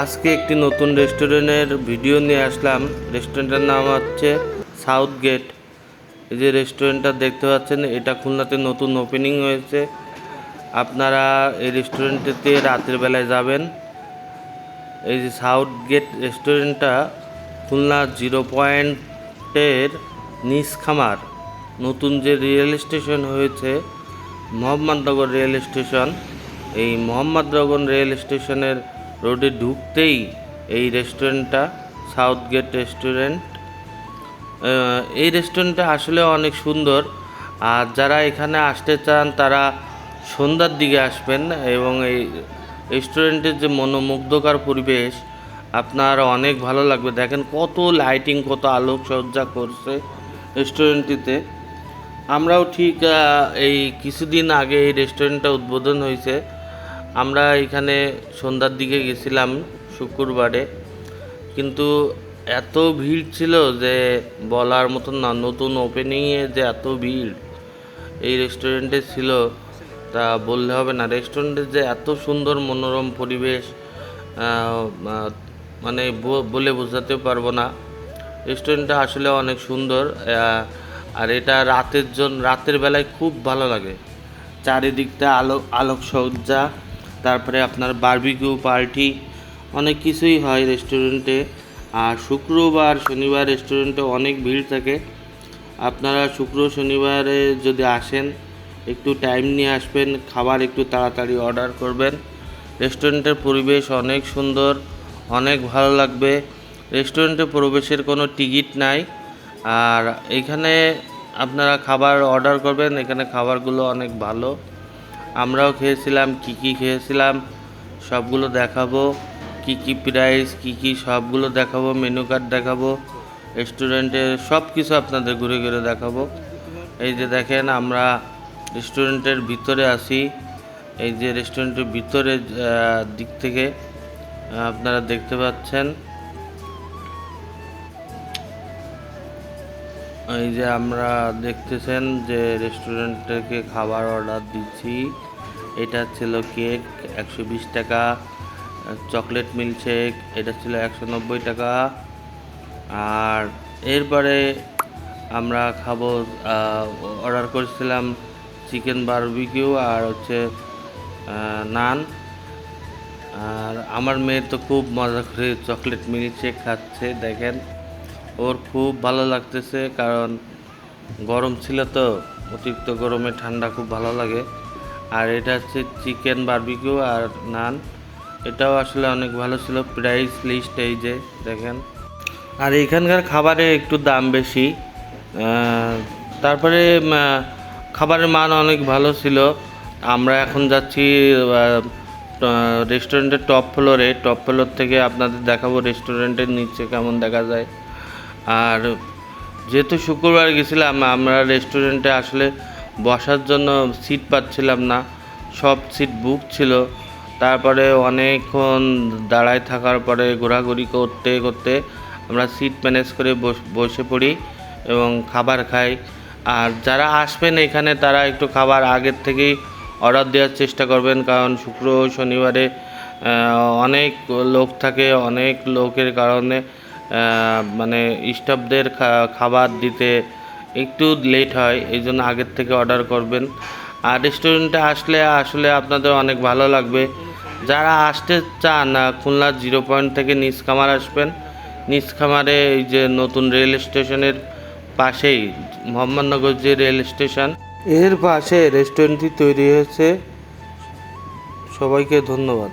আজকে একটি নতুন রেস্টুরেন্টের ভিডিও নিয়ে আসলাম। রেস্টুরেন্টের নাম হচ্ছে সাউথ গেট। এই যে রেস্টুরেন্টটা দেখতে পাচ্ছেন, এটা খুলনাতে নতুন ওপেনিং হয়েছে। আপনারা এই রেস্টুরেন্টেতে রাতের বেলায় যাবেন। এই যে সাউথ গেট রেস্টুরেন্টটা খুলনা জিরো পয়েন্টের নিচ খামার। নতুন যে রেল স্টেশন হয়েছে, মোহাম্মদনগর রেল স্টেশন, এই মোহাম্মদনগর রেল স্টেশনের রোডে ঢুকতেই এই রেস্টুরেন্টটা, সাউথ গেট রেস্টুরেন্ট এই রেস্টুরেন্টটা আসলে অনেক সুন্দর। আর যারা এখানে আসতে চান, তারা সন্ধ্যার দিকে আসবেন এবং এই রেস্টুরেন্টের যে মনোমুগ্ধকর পরিবেশ, আপনার অনেক ভালো লাগবে। দেখেন কত লাইটিং কত আলোকসজ্জা করছে রেস্টুরেন্টটিতে। আমরাও ঠিক এই কিছুদিন আগে এই রেস্টুরেন্টটা উদ্বোধন হয়েছে। আমরা এখানে সন্ধ্যার দিকে গেছিলাম শুক্রবারে, কিন্তু এত ভিড় ছিল যে বলার মতন না, নতুন ওপেনিংয়ে যে এত ভিড়, এই রেস্টুরেন্টে ছিল, তা বললে হবে না। রেস্টুরেন্টের যে এত সুন্দর মনোরম পরিবেশ মানে বলে বোঝাতে পারব না। রেস্টুরেন্টটা আসলে অনেক সুন্দর আর এটা রাতের জন্য রাতের বেলায় খুব ভালো লাগে। চারিদিকটা আলোক আলোকসজ্জা তারপরে আপনার বারবিকিউ পার্টি, অনেক কিছুই হয় রেস্টুরেন্টে আর শুক্রবার, শনিবার রেস্টুরেন্টে অনেক ভিড় থাকে। আপনারা শুক্র, শনিবারে যদি আসেন, একটু টাইম নিয়ে আসবেন, খাবার একটু তাড়াতাড়ি অর্ডার করবেন। রেস্টুরেন্টের পরিবেশ অনেক সুন্দর, অনেক ভালো লাগবে। রেস্টুরেন্টে প্রবেশের কোনো টিকিট নাই। আর এখানে আপনারা খাবার অর্ডার করবেন, এখানে খাবারগুলো অনেক ভালো। আমরাও খেয়েছিলাম, কি কি খেয়েছিলাম, সবগুলো দেখাবো। কি কি প্রাইস কি কি সবগুলো দেখাবো মেনু কার্ড দেখাবো রেস্টুরেন্টের সব কিছু আপনাদের ঘুরে ঘুরে দেখাবো। এই যে দেখেন, আমরা রেস্টুরেন্টের ভিতরে আছি। এই যে রেস্টুরেন্টের ভিতরে দিক থেকে আপনারা দেখতে পাচ্ছেন। এই যে আমরা দেখতেছেন যে রেস্টুরেন্ট থেকে খাবার অর্ডার দিচ্ছি। এটা ছিল কেক একশো বিশ টাকা চকলেট মিল্কশেক এটা ছিল একশো নব্বই টাকা। আর এরপরে আমরা খাব অর্ডার করেছিলাম চিকেন বারবিকিউ আর হচ্ছে নান। আর আমার মেয়ে তো খুব মজা করে চকলেট মিল্কশেক খাচ্ছে, দেখেন। ওর খুব ভালো লাগতেছে, কারণ গরম ছিল তো, অতিরিক্ত গরমে ঠান্ডা খুব ভালো লাগে। আর এটা হচ্ছে চিকেন বারবিকিউ আর নান। এটাও আসলে অনেক ভালো ছিল প্রাইস লিস্ট এই যে, দেখেন। আর এখানকার খাবারে একটু দাম বেশি। তারপরে খাবারের মান অনেক ভালো ছিল। আমরা এখন যাচ্ছি রেস্টুরেন্টের টপ ফ্লোরে টপ ফ্লোর থেকে আপনাদের দেখাবো রেস্টুরেন্টের নিচে কেমন দেখা যায়। আর যেহেতু শুক্রবার গেছিলাম, আমরা রেস্টুরেন্টে আসলে বসার জন্য সিট পাচ্ছিলাম না। সব সিট বুক ছিল। তারপরে অনেকক্ষণ দাঁড়ায় থাকার পরে ঘোরাঘুরি করতে করতে আমরা সিট ম্যানেজ করে বস- পড়ি এবং খাবার খাই। আর যারা আসবেন এখানে, তারা একটু খাবার আগের থেকেই অর্ডার দেওয়ার চেষ্টা করবেন। কারণ শুক্র, শনিবারে অনেক লোক থাকে, অনেক লোকের কারণে মানে স্টাফদের খাবার দিতে একটু লেট হয় এই জন্য আগের থেকে অর্ডার করবেন। আর রেস্টুরেন্টে আসলে আসলে আপনাদের অনেক ভালো লাগবে। যারা আসতে চান খুলনা জিরো পয়েন্ট থেকে নিচ খামার আসবেন। নিচ খামারে এই যে নতুন রেল স্টেশনের পাশেই, মোহাম্মদনগর যে রেল স্টেশনের পাশে রেস্টুরেন্টটি তৈরি হয়েছে। সবাইকে ধন্যবাদ।